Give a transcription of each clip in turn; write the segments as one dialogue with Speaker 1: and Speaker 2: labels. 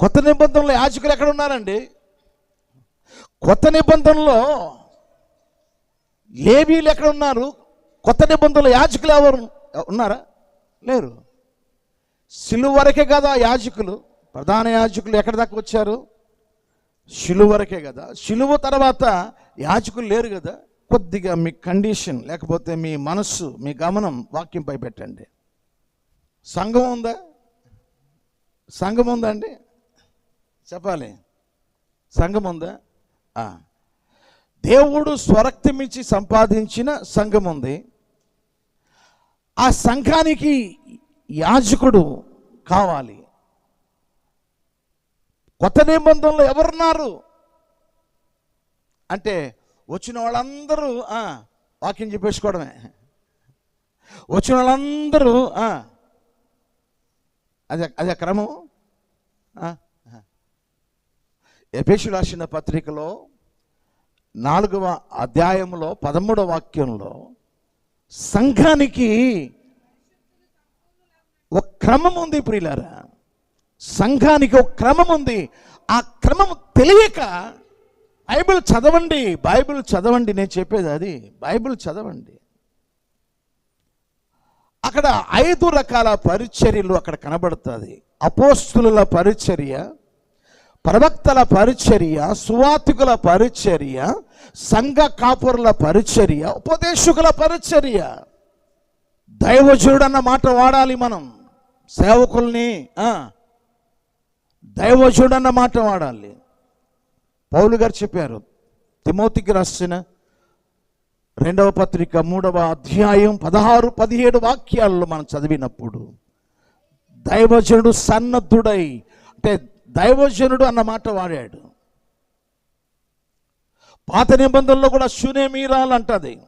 Speaker 1: కొత్త నిబంధనలో యాజకులు ఎక్కడ ఉన్నారండి? కొత్త నిబంధనలో లేబీలు ఎక్కడ ఉన్నారు? కొత్త నిబంధనలో యాజకులు ఎవరు ఉన్నారా? లేరు. సిలువ వరకే కదా యాజకులు. ప్రధాన యాజకులు ఎక్కడి దాకా వచ్చారు? శిలువ వరకే కదా. శిలువ తర్వాత యాజకులు లేరు కదా. కొద్దిగా మీ కండిషన్ లేకపోతే మీ మనస్సు మీ గమనం వాక్యంపై పెట్టండి. సంఘం ఉందా? సంఘం ఉందా అండి? చెప్పాలి. సంఘం ఉందా? దేవుడు స్వరక్తమిచ్చి సంపాదించిన సంఘం ఉంది. ఆ సంఘానికి యాజకుడు కావాలి. కొత్త నిబంధనలు ఎవరున్నారు? అంటే వచ్చిన వాళ్ళందరూ వాక్యం చెప్పేసుకోవడమే. వచ్చిన వాళ్ళందరూ అదే అదే క్రమం. ఆ, రాసిన పత్రికలో నాలుగవ అధ్యాయంలో పదమూడవ వాక్యంలో సంఘానికి ఒక క్రమం ఉంది ప్రియులారా. సంఘానికి ఒక క్రమం ఉంది. ఆ క్రమం తెలియక బైబిల్ చదవండి బైబిల్ చదవండి నేను చెప్పేది అది బైబిల్ చదవండి. అక్కడ ఐదు రకాల పరిచర్యలు అక్కడ కనబడుతుంది. అపోస్తుల పరిచర్య ప్రవక్తల పరిచర్య సువాతికుల పరిచర్య సంఘ కాపురుల పరిచర్య ఉపదేశకుల పరిచర్య. దైవజుడు అన్న మాట వాడాలి మనం సేవకుల్ని దైవజుడు అన్న మాట వాడాలి. పౌలు గారు చెప్పారు తిమోతికి రాసిన రెండవ పత్రిక మూడవ అధ్యాయం పదహారు పదిహేడు వాక్యాల్లో మనం చదివినప్పుడు దైవజనుడు సన్నద్ధుడై అంటే దైవజనుడు అన్న మాట వాడాడు. పాత నిబంధనలో కూడా శూన్యమీరాలు అంటది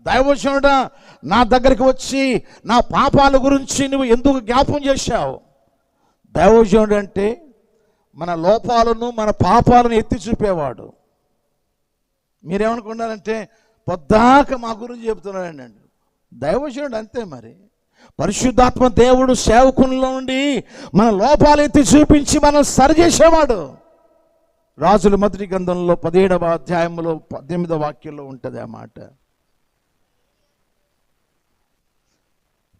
Speaker 1: దైవజనుడా నా దగ్గరికి వచ్చి నా పాపాల గురించి నువ్వు ఎందుకు జ్ఞాపం చేశావు? దైవజనుడు అంటే మన లోపాలను మన పాపాలను ఎత్తి చూపేవాడు. మీరేమనుకున్నారంటే పొద్దాక మా గురించి చెబుతున్నాడండి అండి దైవజనుడు అంతే మరి. పరిశుద్ధాత్మ దేవుడు సేవకుల్లో నుండి మన లోపాలు ఎత్తి చూపించి మనం సరిచేసేవాడు రాజుల మొదటి గ్రంథంలో పదిహేడవ అధ్యాయంలో పద్దెనిమిదవ వాక్యంలో ఉంటుంది ఆ మాట.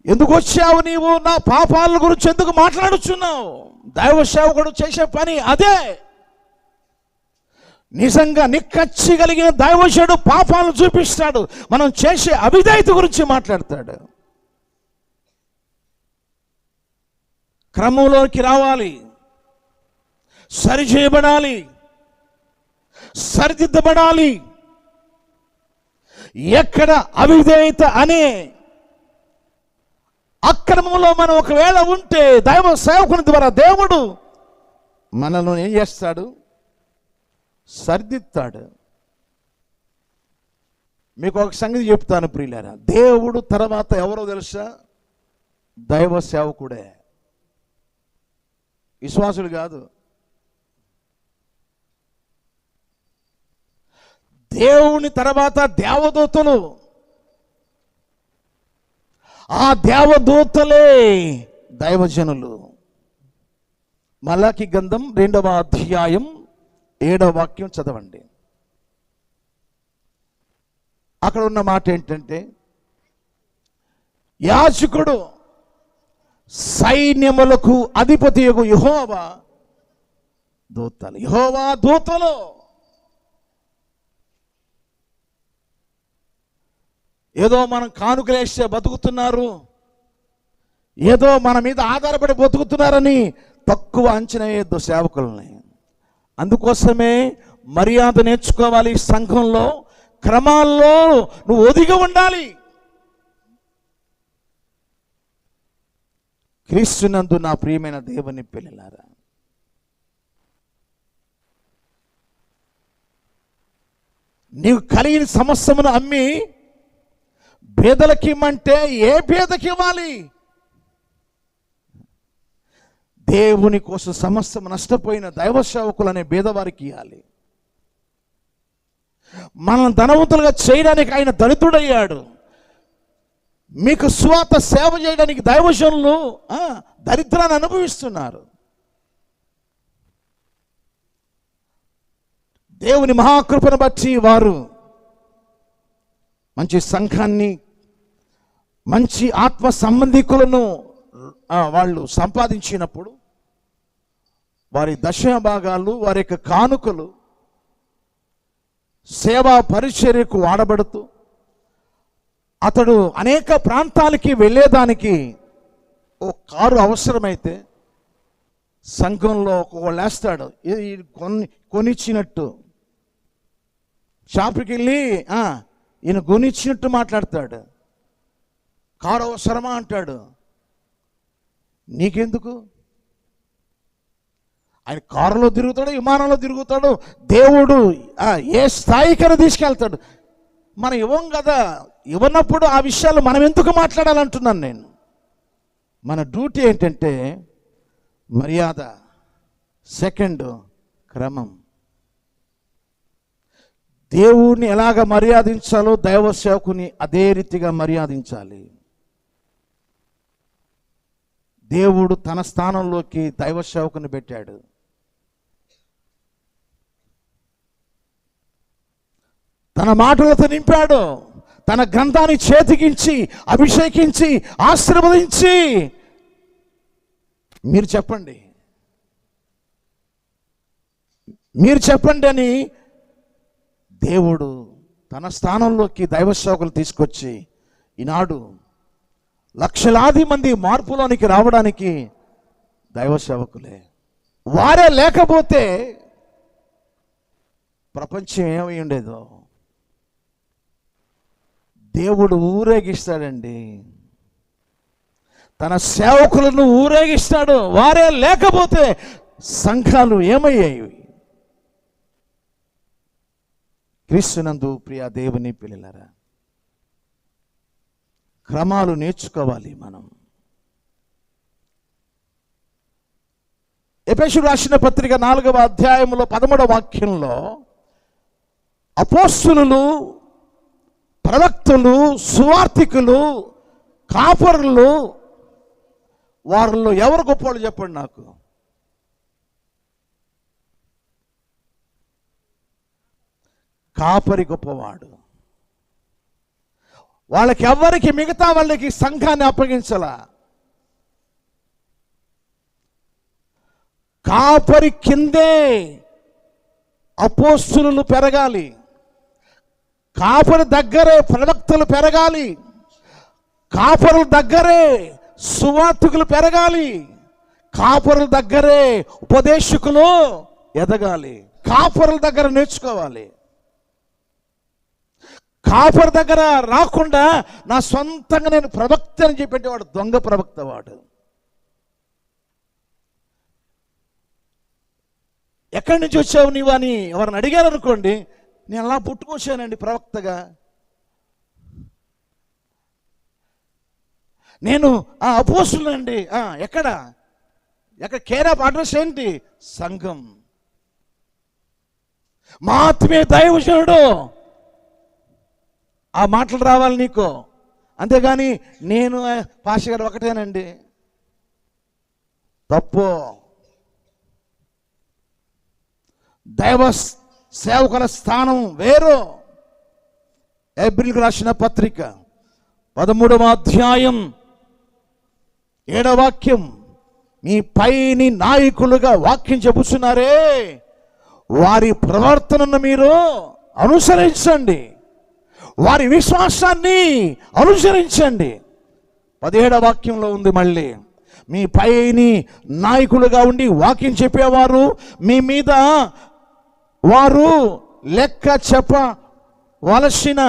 Speaker 1: ఎందుకు వచ్చావు నీవు? నా పాపాల గురించి ఎందుకు మాట్లాడుచున్నావు? దైవ సేవకుడు చేసే పని అదే. నిజంగా నిక్కచ్చి కలిగిన దైవశుడు పాపాలను చూపిస్తాడు. మనం చేసే అవిధేయత గురించి మాట్లాడతాడు. క్రమంలోకి రావాలి. సరి చేయబడాలి సరిదిద్దబడాలి. ఎక్కడ అవిధేయత అనే అక్రమంలో మనం ఒకవేళ ఉంటే దైవ సేవకుని ద్వారా దేవుడు మనల్ని ఏం చేస్తాడు? సరిదిద్దాడు మీకు ఒక సంగతి చెప్తాను ప్రియులారా. దేవుడు తర్వాత ఎవరో తెలుసా? దైవ సేవకుడే. విశ్వాసులు కాదు. దేవుని తర్వాత దేవదూతలు. ఆ దేవదూతలే దైవజనులు. మలాకి గంధం రెండవ అధ్యాయం ఏడవ వాక్యం చదవండి. అక్కడ ఉన్న మాట ఏంటంటే యాచకుడు సైన్యములకు అధిపతి యొక్క యహోవా దూతలు. యహోవా దూతలు. ఏదో మనం కానుకలేస్తే బతుకుతున్నారు. ఏదో మన మీద ఆధారపడి బతుకుతున్నారని తక్కువ అంచనా వేయద్దు సేవకుల్ని. అందుకోసమే మర్యాద నేర్చుకోవాలి సంఘంలో క్రమాల్లో నువ్వు ఒదిగి ఉండాలి. క్రీస్తునందు నా ప్రియమైన దేవుని పిల్లలారా నీవు కలిగిన సమస్యమును అమ్మి పేదలకి ఇమ్మంటే ఏ పేదకి ఇవ్వాలి దేవుని కోసం సమస్తం నష్టపోయిన దైవ సేవకులు అనే బేదవారికి ఇవ్వాలి మనం ధనవంతులుగా చేయడానికి ఆయన దళితుడయ్యాడు మీకు స్వాత సేవ చేయడానికి దైవజనులు దరిద్రాన్ని అనుభవిస్తున్నారు. దేవుని మహాకృపను బట్టి వారు మంచి సంఘాన్ని మంచి ఆత్మ సంబంధికులను వాళ్ళు సంపాదించినప్పుడు వారి దశభాగాలు వారి యొక్క కానుకలు సేవా పరిచర్యకు వాడబడుతూ అతడు అనేక ప్రాంతాలకి వెళ్ళేదానికి ఓ కారు అవసరమైతే సంఘంలో ఒకళ్ళు వేస్తాడు కొని కొనిచ్చినట్టు. షాప్కి వెళ్ళి ఈయన కొనిచ్చినట్టు మాట్లాడతాడు. కారు అవసరమా అంటాడు. నీకెందుకు? ఆయన కారులో తిరుగుతాడు విమానంలో తిరుగుతాడు. దేవుడు ఆ, ఏ స్థాయికైనా తీసుకెళ్తాడు. మనం ఇవ్వం కదా. ఇవ్వనప్పుడు ఆ విషయాలు మనం ఎందుకు మాట్లాడాలంటున్నాను నేను? మన డ్యూటీ ఏంటంటే మర్యాద సెకండ్ క్రమం. దేవుణ్ణి ఎలాగ మర్యాదించాలో దైవ సేవకుని అదే రీతిగా మర్యాదించాలి. దేవుడు తన స్థానంలోకి దైవ సేవకుని పెట్టాడు. తన మాటలతో నింపాడు. తన గ్రంథాన్ని చేతికించి అభిషేకించి ఆశీర్వదించి. మీరు చెప్పండి. మీరు చెప్పండి అని దేవుడు తన స్థానంలోకి దైవ సేవకులు తీసుకొచ్చి ఈనాడు లక్షలాది మంది మార్పులోనికి రావడానికి దైవ సేవకులే వారే లేకపోతే ప్రపంచం ఏమై ఉండేదో? దేవుడు ఊరేగిస్తాడండి. తన సేవకులను ఊరేగిస్తాడు వారే లేకపోతే సంఘాలు ఏమయ్యాయి? క్రీస్తునందు ప్రియ దేవుని పిల్లలరా క్రమాలు నేర్చుకోవాలి మనం. ఎపేషు రాసిన పత్రిక నాలుగవ అధ్యాయంలో పదమూడవ వాక్యంలో అపోస్తులు ప్రవక్తలు సువార్థికులు కాపరులు వారిలో ఎవరు గొప్పవాళ్ళు చెప్పండి నాకు? కాపరి గొప్పవాడు. వాళ్ళకి ఎవరికి మిగతా వాళ్ళకి సంఘాన్ని అప్పగించాల? కాపరి కిందే అపోస్తులు పెరగాలి. కాపుల దగ్గరే ప్రవక్తలు పెరగాలి. కాపరుల దగ్గరే సువార్థకులు పెరగాలి. కాపురుల దగ్గరే ఉపదేశకులు ఎదగాలి. కాపరుల దగ్గర నేర్చుకోవాలి. కాపర్ దగ్గర రాకుండా నా సొంతంగా నేను ప్రవక్త అని చెప్పేవాడు దొంగ ప్రవక్త వాడు ఎక్కడి నుంచి వచ్చావు నీవు అని ఎవరిని అడిగారు అనుకోండి నేను అలా పుట్టుకొచ్చానండి ప్రవక్తగా. నేను ఆ అపోసులండి ఎక్కడ? ఎక్కడ కేర్ ఆఫ్ అడ్రస్ ఏంటి? సంఘం. మాత్రమే దైవజనుడు. ఆ మాటలు రావాలి నీకు. అంతేగాని నేను పాష గారు ఒకటేనండి. తప్పు. దైవ సేవకుల స్థానం వేరు. ఏప్రిల్కి రాసిన పత్రిక పదమూడవ అధ్యాయం ఏడవ వాక్యం మీ పైని నాయకులుగా వాక్యం చెబుతున్నారే. వారి ప్రవర్తనను మీరు అనుసరించండి. వారి విశ్వాసాన్ని అనుసరించండి. పదిహేడవ వాక్యంలో ఉంది మళ్ళీ. మీ పైని నాయకులుగా ఉండి వాక్యం చెప్పేవారు మీ మీద వారు లెక్క చెప్పవలసిన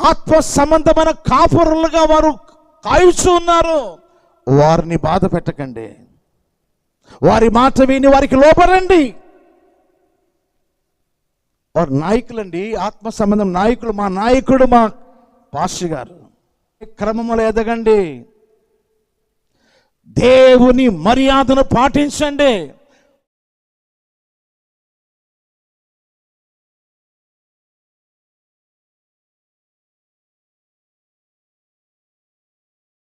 Speaker 1: ఆత్మ సంబంధమైన కాపురులుగా వారు కాయుచు ఉన్నారు. వారిని బాధ పెట్టకండి. వారి మాట విని వారికి లోపరండి వారు నాయకులండి. ఆత్మ సంబంధం నాయకులు మా నాయకుడు మా పాషి గారు. క్రమములు ఎదగండి? దేవుని మర్యాదను పాటించండి.